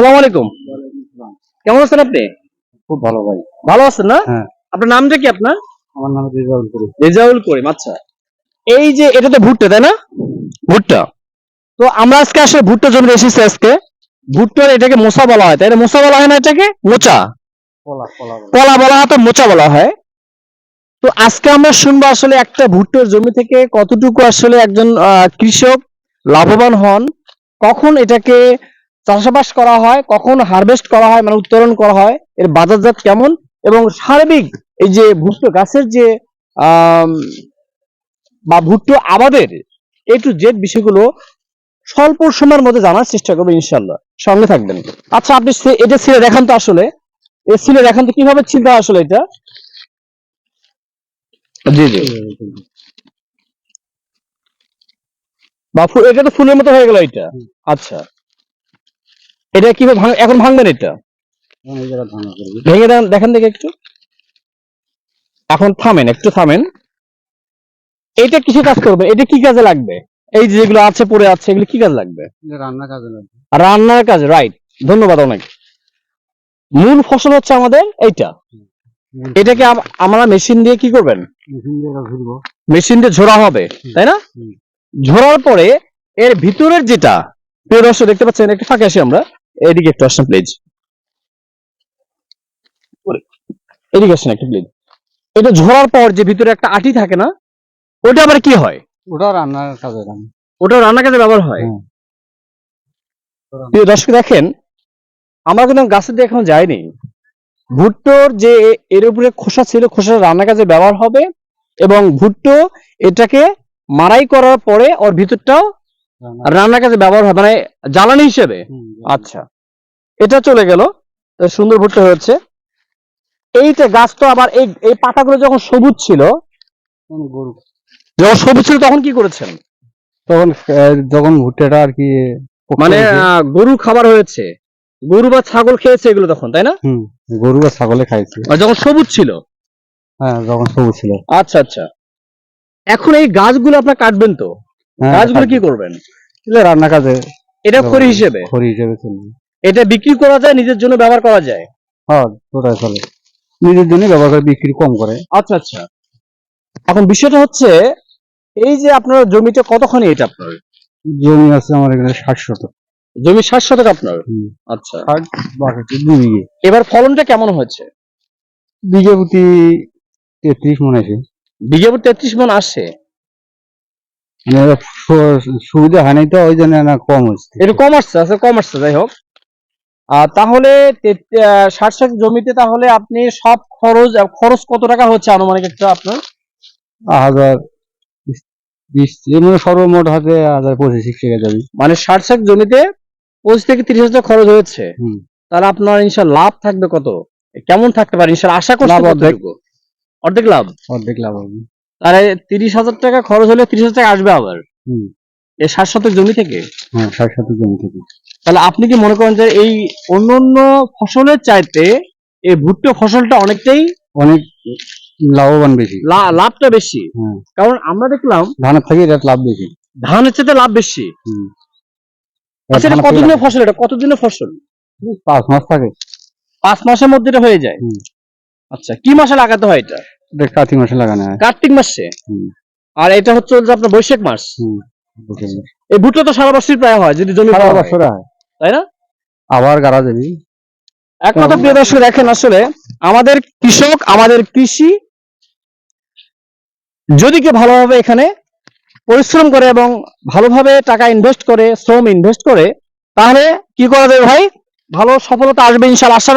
আসসালামু আলাইকুম। কেমন আছেন আপনি? খুব ভালো ভাই। ভালো আছেন না? হ্যাঁ। আপনার নামটা কি আপনার? আমার নাম রেজাউল করিম। রেজাউল করিম আচ্ছা। এই যে এটা তো ভুট্টা তাই না? ভুট্টা। তো আমরা আজকে আসলে ভুট্টা জমিতে এসেছি আজকে। ভুট্টার এটাকে মোচা বলা হয় তাই না? মোচা বলা হয় না এটাকে? মোচা। কলা বলে। হয় তো মোচা বলা হয়। তো আজকে আমরা শুনব আসলে একটা ভুট্টার জমি থেকে কতটুকু আসলে একজন আহ, কৃষক লাভবান হন কখন এটাকে চাষাবাস করা হয় কখন হারভেস্ট করা হয় মানে উত্তোলন করা হয় এর বাজারজাত কেমন এবং সার্বিক এই যে ভুট্টো গাছের যে বা ভুট্টো আবাদের এ টু জেড বিষয়গুলো স্বল্প সময়ের মধ্যে জানার চেষ্টা করব ইনশাল্লাহ সঙ্গে থাকবেন। আচ্ছা আপনি এটা ছেড়ে দেখান তো আসলে। এ ছিলে দেখান তো কীভাবে চিন্তা হয় আসলে এটা? জি জি। বা এটা তো ফুলের মতো হয়ে গেল এটা। আচ্ছা। এটা কীভাবে এখন ভাঙবেন এটা? করবি। ভেঙে দেন দেখেন দেখে একটু। এখন থামেন একটু থামেন। এটা কিছু কাজ করবে এটা কি কাজে লাগবে? এই যেগুলো আছে পড়ে আছে এগুলো কি কাজে লাগবে? এটা রান্না কাজে লাগবে। রান্নার কাজে রাইট ধন্যবাদ অনেক। মূল ফসল হচ্ছে আমাদের এইটা। এটাকে আমরা মেশিন দিয়ে কি করবেন? মেশিন দিয়ে ঝোড়া হবে তাই না। ঝোড়ার পরে এর ভিতরের যেটা দর্শক দেখতে পাচ্ছেন একটু ফাঁকে আসি আমরা। এদিকে একটু আসেন প্লিজ এদিকে আসেন একটু প্লিজ এটা ঝোড়ার পর যে ভিতরে একটা আটি থাকে না ওটা আবার কি হয়? ওটা রান্নার কাজে ওটা কাজে ব্যবহার হয়? হ্যাঁ। প্রিয় দর্শক দেখেন আমরা কিন্তু গাছের দিয়ে এখন যাইনি। ভুট্টোর যে এর উপরে খোসা ছিল খোসা রান্না কাজে ব্যবহার হবে এবং ভুট্টো এটাকে মারাই করার পরে ওর ভিতরটাও রান্না- রান্না কাজে ব্যবহার হয় মানে জ্বালানি হিসেবে? আচ্ছা। এটা চলে গেল সুন্দর ভুট্টা হচ্ছে এইটা গাছ তো আবার এই এই পাতাগুলো যখন সবুজ ছিল যখন সবুজ ছিল তখন কি করেছেন? তখন যখন ভুট্টাটা আর কি মানে গরু খাবার হয়েছে। গরু বা ছাগল খেয়েছে এগুলো তখন তাই না? গরু বা ছাগলে খাইছে। আর যখন সবুজ ছিল? হ্যাঁ যখন সবুজ ছিল। আচ্ছা আচ্ছা। এখন এই গাছগুলো আপনার কাটবেন তো? হ্যাঁ, গাছগুলো কি করবেন? এগুলো রান্না কাজে এটা খড়ি হিসেবে? খড়ি হিসেবে চলবে এটা বিক্রি করা যায় নিজের জন্য ব্যবহার করা যায়? হ্যাঁ ওটাই চলে। নিজের জন্য ব্যবহার করে বিক্রি কম করে। আচ্ছা আচ্ছা। এখন বিষয়টা হচ্ছে এই যে আপনার জমিটা কতখানি এটা আপনার? জমি আছে আমার এখানে ষাট শতক। জমি ষাট শতক আপনার? আচ্ছা। ষাট বাষট্টি দুই বিঘে। এবার ফলনটা কেমন হয়েছে বিঘে প্রতি তেত্রিশ মনে আছে বিঘে প্রতি তেত্রিশ মন আসছে মানে সু- সুবিধা হয় নাই তো ওই জন্য না কম হচ্ছে। একটু কম আসছে কম আসছে যাই হোক। আর তাহলে ষাট শতক জমিতে তাহলে আপনি সব খরচ খরচ কত টাকা হচ্ছে আনুমানিক একটা আপনার? হাজার সর্বমোট হাতে হাজার পঁচিশ টাকা যাবে মানে ষাট শতক জমিতে পঁচিশ থেকে তিরিশ হাজার খরচ হয়েছে। তাহলে আপনার ইনশাল লাভ থাকবে কত? কেমন থাকতে পারে? ইনশাল আশা করছি অর্ধেক। অর্ধেক লাভ? অর্ধেক লাভ হবে। তাহলে তিরিশ হাজার টাকা খরচ হলে তিরিশ হাজার টাকা আসবে আবার। হুম। এই ষাট শতক জমি থেকে? হ্যাঁ ষাট শতক জমি থেকে। তাহলে আপনি কি মনে করেন যে এই অন্য অন্য ফসলের চাইতে এই ভুট্টো ফসলটা অনেকটাই অনেক লাভবান বেশি। লাভটা বেশি? হ্যাঁ। কারণ আমরা দেখলাম ধানের থেকে এটা লাভ বেশি। ধানের চাইতে লাভ বেশি। হুম। আচ্ছা এটা কতদিনের ফসল এটা? কতদিনের ফসল? পাঁচ মাস থাকে। পাঁচ মাসের মধ্যে এটা হয়ে যায়? আচ্ছা কি মাসে লাগাতে হয় এটা? এটা কার্তিক মাসে লাগানো হয়। কার্তিক মাসে? আর এটা হচ্ছে যে আপনার বৈশাখ মাস। এই ভুট্টা তো সারা বছরই প্রায় হয় যদি জমি সারা করা হয়, তাই না? আবার গাড়া দেবি। এক কথা প্রিয় দর্শক দেখেন আসলে আমাদের কৃষক আমাদের কৃষি যদি কেউ ভালোভাবে এখানে পরিশ্রম করে এবং ভালোভাবে টাকা ইনভেস্ট করে শ্রম ইনভেস্ট করে তাহলে কি করা যাবে ভাই? ভালো সফলতা আসবে ইনশাল আশা